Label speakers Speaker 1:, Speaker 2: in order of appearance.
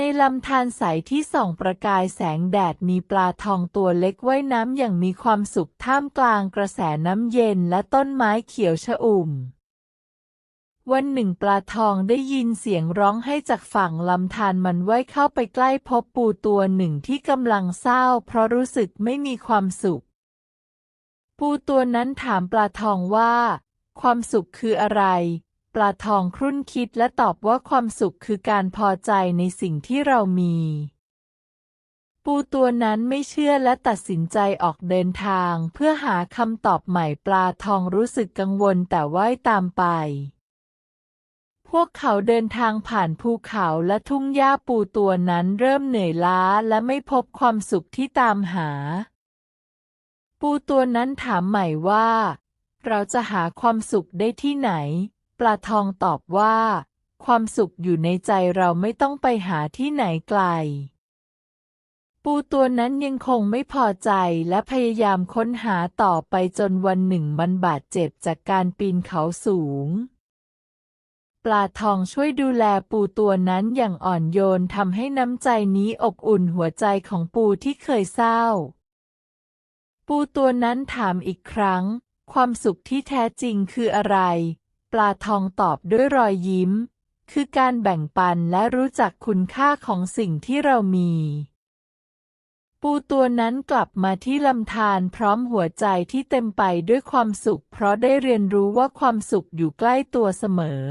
Speaker 1: ในลำธารใสที่ส่องประกายแสงแดดมีปลาทองตัวเล็กว่ายน้ำอย่างมีความสุขท่ามกลางกระแสน้ำเย็นและต้นไม้เขียวชอุ่ม วันหนึ่งปลาทองได้ยินเสียงร้องให้จากฝั่งลำธารมันว่ายเข้าไปใกล้พบปูตัวหนึ่งที่กำลังเศร้า เพราะรู้สึกไม่มีความสุข ปูตัวนั้นถามปลาทองว่า ความสุขคืออะไร ปลาทองครุ่นคิดและตอบว่าความสุขคือการพอใจในสิ่งที่เรามี ปูตัวนั้นไม่เชื่อและตัดสินใจออกเดินทางเพื่อหาคำตอบใหม่ปลาทองรู้สึกกังวลแต่ว่ายตามไป พวกเขาเดินทางผ่านภูเขาและทุ่งหญ้าปูตัวนั้นเริ่มเหนื่อยล้าและไม่พบความสุขที่ตามหา ปูตัวนั้นถามใหม่ว่า เราจะหาความสุขได้ที่ไหน ปลาทองตอบว่า ความสุขอยู่ในใจเราไม่ต้องไปหาที่ไหนไกล ปูตัวนั้นยังคงไม่พอใจและพยายามค้นหาต่อไปจนวันหนึ่งมันบาดเจ็บจากการปีนเขาสูงปลาทองช่วยดูแลปูตัวนั้นอย่างอ่อนโยนทำให้น้ำใจนี้อบอุ่นหัวใจของปูที่เคยเศร้า ปูตัวนั้นถามอีกครั้ง ความสุขที่แท้จริงคืออะไร ปลาทองตอบด้วยรอยยิ้ม คือการแบ่งปันและรู้จักคุณค่าของสิ่งที่เรามี ปูตัวนั้นกลับมาที่ลำธารพร้อมหัวใจที่เต็มไปด้วยความสุข เพราะได้เรียนรู้ว่าความสุขอยู่ใกล้ตัวเสมอ